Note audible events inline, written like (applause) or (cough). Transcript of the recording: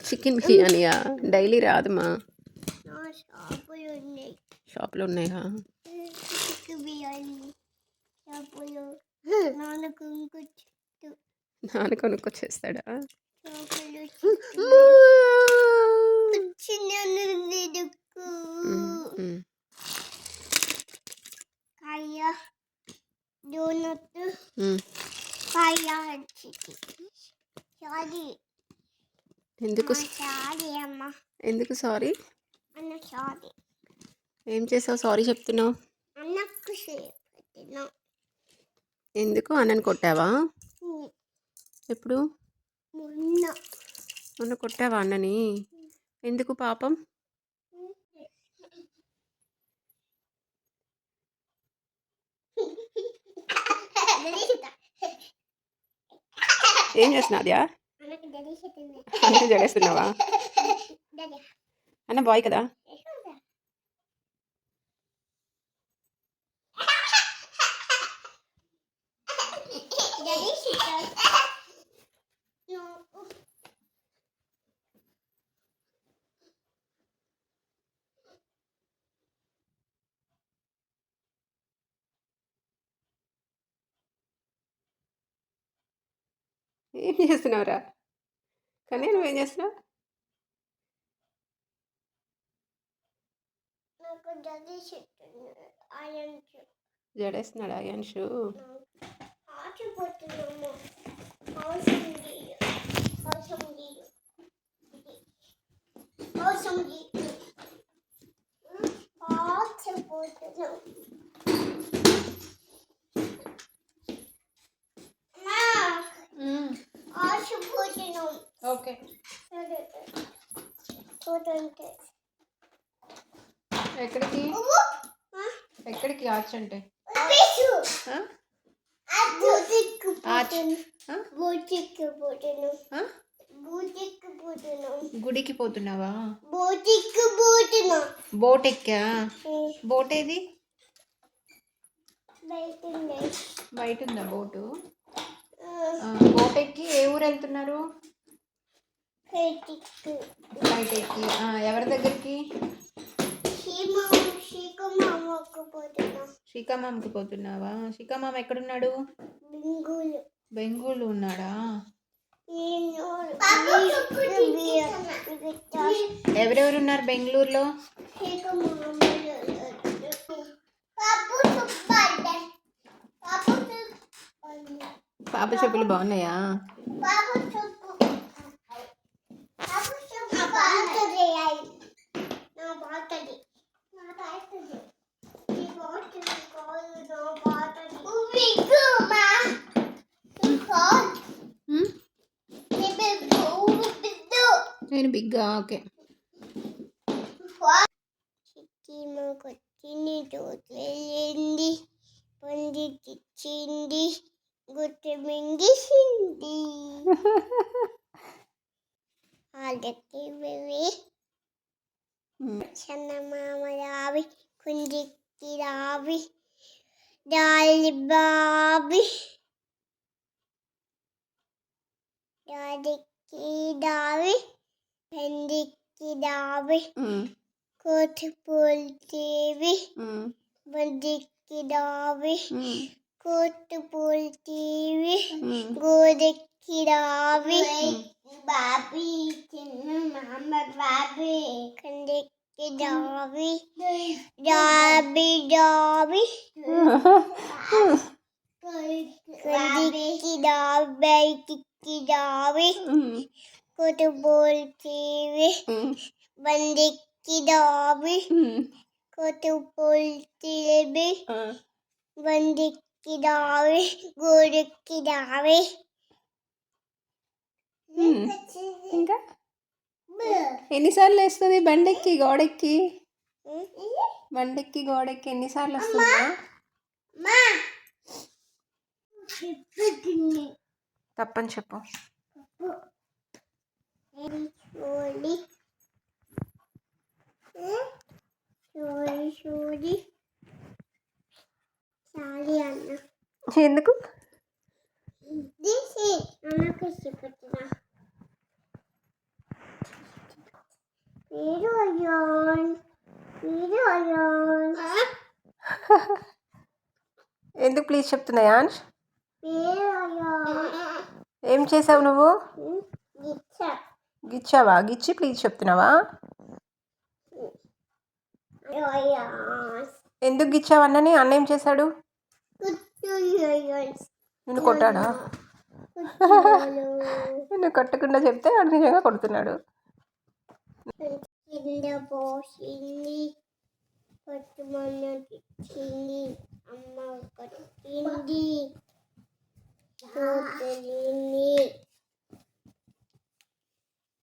Chicken బిర్యానీయా? Daily రాదమ్మా షాప్లో ఉన్నాయా నాన్న కొనుక్కొచ్చేస్తాడా (laughs) చికెన్ బిర్యానీ షాపులు నాన్నకు ఇంకో చుట్టూ నాన్న కొనుక్కొచ్చేస్తాడా షాపులు చిన్న దుక్కు మ్మ్. కాయ డోనట్ మ్మ్. కాయ చికెన్ సారీ ఎందుకు సారీ అమ్మ. ఎందుకు సారీ? ఏం చేసావు? సారీ చెప్తున్నావు. ఎందుకు? అన్నని కొట్టావా? ఎప్పుడు? మొన్న. మొన్న కొట్టావా అన్నని? ఎందుకు పాపం? (laughs) ఏం చేస్తున్నాద్యా అన్నకు తెలిసింది అన్నకి జడేస్తున్నావా అన్న బాయ్ కదా ఏం చేస్తున్నావురా కానీ నువ్వేం చేస్తున్నావు? జడేస్తున్నాడా అయాన్షు అవసరం ఓకే. ఎక్కడికి? ఎక్కడికి? ఆర్చ్ అంటే. గుడికి పోతున్నావా? బోటికి పోతున్నాం బోట్ ఎక్కా? బోట్ ఏది? బయట బయట ఉందా బోటు? బోట్ ఎక్కి ఏ ఊరు వెళ్తున్నారు? బయటికి. ఎవరి దగ్గరికి? శ్రీకామాంకి పోతున్నావా? శ్రీకామామ ఎక్కడున్నాడు? బెంగళూరు. ఉన్నాడా? నేను ఎవరెవరు ఉన్నారు బెంగళూరులో పాప చెప్పులు బాగున్నాయా? నేను బిగ్గా ఓకే చిన్ని తోటలేంది పంది తెచ్చింది గుట్ట మింగిసింది వాళ్ళకి వెళ్ళి ఉమ్, చందమామ రావి కుంజికి రావి దాలి బాబి దాడికి దావి भिंडी की दावे कुछ बोलती भी भिंडी की दावे कुछ बोलती भी गोद की दावे बाबी मोहम्मद बाबी खंडे की दावे दावे दावे खंडे की दावे की दावे దావి ఉమ్, కోటి పూల్తీవి ఆ, బందికి దావి గోడకి దావి ఉమ్. ఇంకా ఎన్నిసార్లు వేస్తుంది బండెక్కి గోడెక్కి బండెక్కి గోడెక్కి ఎన్నిసార్లు వస్తుందా తప్పని చెప్పు చూడి చూడి చూడి చాలి అన్న. ఎందుకు? అమ్మకు ఇష్టపడుతున్నా వీడు అయ్యోన్ వీడు అయ్యోన్ ఎందుకు ప్లీజ్ చెప్తున్నా యాన్స్ ఏం చేసావు నువ్వు? గిచ్చావా గిచ్చి ప్లీజ్ చెప్తున్నావా? ఎందుకు గిచ్చావన్నని అన్న ఏం చేశాడు? నిన్ను కొట్టాడా? నిన్ను కొట్టకుండా చెప్తే వాడు నిజంగా కొడుతున్నాడు. అమ్మ